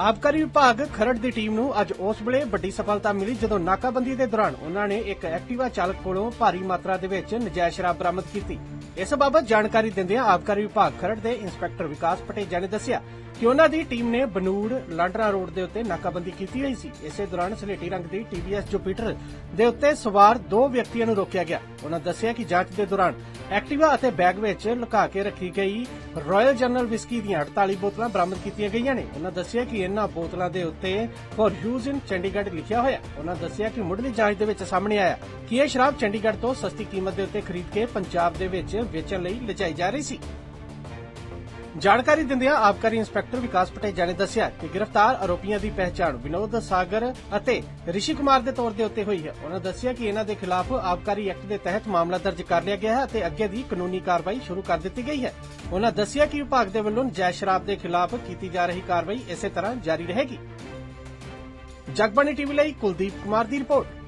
ਆਬਕਾਰੀ ਵਿਭਾਗ ਖਰੜ ਦੀ ਟੀਮ ਨੂੰ ਅੱਜ ਉਸ ਵੇਲੇ ਵੱਡੀ ਸਫਲਤਾ ਮਿਲੀ ਜਦੋਂ ਨਾਕਾਬੰਦੀ ਦੇ ਦੌਰਾਨ ਉਹਨਾਂ ਨੇ ਇੱਕ ਐਕਟਿਵਾ ਚਾਲਕ ਕੋਲੋਂ ਭਾਰੀ ਮਾਤਰਾ ਦੇ ਵਿੱਚ ਨਜਾਇਜ਼ ਸ਼ਰਾਬ ਬਰਾਮਦ ਕੀਤੀ। ਇਸ ਬਾਬਤ ਜਾਣਕਾਰੀ ਦਿੰਦਿਆਂ ਆਬਕਾਰੀ ਵਿਭਾਗ ਖਰੜ ਦੇ ਇੰਸਪੈਕਟਰ ਵਿਕਾਸ ਪਟੇਜਾ ਨੇ ਦੱਸਿਆ ਕਿ ਉਹਨਾਂ ਦੀ ਟੀਮ ਨੇ ਬਨੂੜ ਲਾਂਡਰਾ ਰੋਡ ਦੇ ਉੱਤੇ ਨਾਕਾਬੰਦੀ ਕੀਤੀ ਹੋਈ ਸੀ। ਇਸੇ ਦੌਰਾਨ ਸਲੇਟੀ ਰੰਗ ਦੀ ਟੀਵੀਐਸ ਜੁਪੀਟਰ ਦੇ ਉੱਤੇ ਸਵਾਰ ਦੋ ਵਿਅਕਤੀਆਂ ਨੂੰ ਰੋਕਿਆ ਗਿਆ। ਉਹਨਾਂ ਦੱਸਿਆ ਕਿ ਜਾਂਚ ਦੇ ਦੌਰਾਨ ਐਕਟਿਵਾ ਅਤੇ ਬੈਗ ਵਿੱਚ ਲੁਕਾ ਕੇ ਰੱਖੀ ਗਈ ਰਾਇਲ ਜਨਰਲ ਵਿਸਕੀ ਦੀਆਂ 48 ਬੋਤਲਾਂ ਬਰਾਮਦ ਕੀਤੀਆਂ ਗਈਆਂ ਨੇ। ਉਹਨਾਂ ਦੱਸਿਆ ਕਿ ਇਹਨਾਂ ਬੋਤਲਾਂ ਦੇ ਉੱਤੇ ਫॉर ਯੂਜ਼ ਇਨ ਚੰਡੀਗੜ੍ਹ ਲਿਖਿਆ ਹੋਇਆ। ਉਹਨਾਂ ਦੱਸਿਆ ਕਿ ਮੁੱਢਲੀ ਜਾਂਚ ਦੇ ਵਿੱਚ ਸਾਹਮਣੇ ਆਇਆ ਕਿ ਇਹ ਸ਼ਰਾਬ ਚੰਡੀਗੜ੍ਹ ਤੋਂ ਸਸਤੀ ਕੀਮਤ ਦੇ ਉੱਤੇ ਖਰੀਦ ਕੇ ਪੰਜਾਬ ਦੇ ਵਿੱਚ ਵੇਚਣ ਲਈ ਲਿਜਾਈ ਜਾ ਰਹੀ ਸੀ। ਜਾਣਕਾਰੀ ਦਿੰਦਿਆਂ ਆਬਕਾਰੀ ਇੰਸਪੈਕਟਰ ਵਿਕਾਸ ਪਟੇਜਾ ਨੇ ਦੱਸਿਆ ਕਿ ਗ੍ਰਿਫਤਾਰ ਆਰੋਪੀਆਂ ਦੀ ਪਹਿਚਾਣ ਵਿਨੋਦ ਸਾਗਰ ਅਤੇ ਰਿਸ਼ੀ ਕੁਮਾਰ ਦੇ ਤੌਰ ਦੇ ਉੱਤੇ ਹੋਈ ਹੈ। ਉਹਨਾਂ ਦੱਸਿਆ ਕਿ ਇਹਨਾਂ ਦੇ ਖਿਲਾਫ ਆਬਕਾਰੀ ਐਕਟ ਦੇ ਤਹਿਤ ਮਾਮਲਾ ਦਰਜ ਕਰ ਲਿਆ ਗਿਆ ਹੈ ਅਤੇ ਅੱਗੇ ਦੀ ਕਾਨੂੰਨੀ ਕਾਰਵਾਈ ਸ਼ੁਰੂ ਕਰ ਦਿੱਤੀ ਗਈ ਹੈ। ਉਹਨਾਂ ਦੱਸਿਆ ਕਿ ਵਿਭਾਗ ਦੇ ਵੱਲੋਂ ਨਜਾਇਜ਼ ਸ਼ਰਾਬ ਦੇ ਖਿਲਾਫ ਕੀਤੀ ਜਾ ਰਹੀ ਕਾਰਵਾਈ ਇਸੇ ਤਰ੍ਹਾਂ ਜਾਰੀ ਰਹੇਗੀ। ਜਗਬਾਣੀ ਟੀਵੀ ਲਈ ਕੁਲਦੀਪ ਕੁਮਾਰ ਦੀ ਰਿਪੋਰਟ।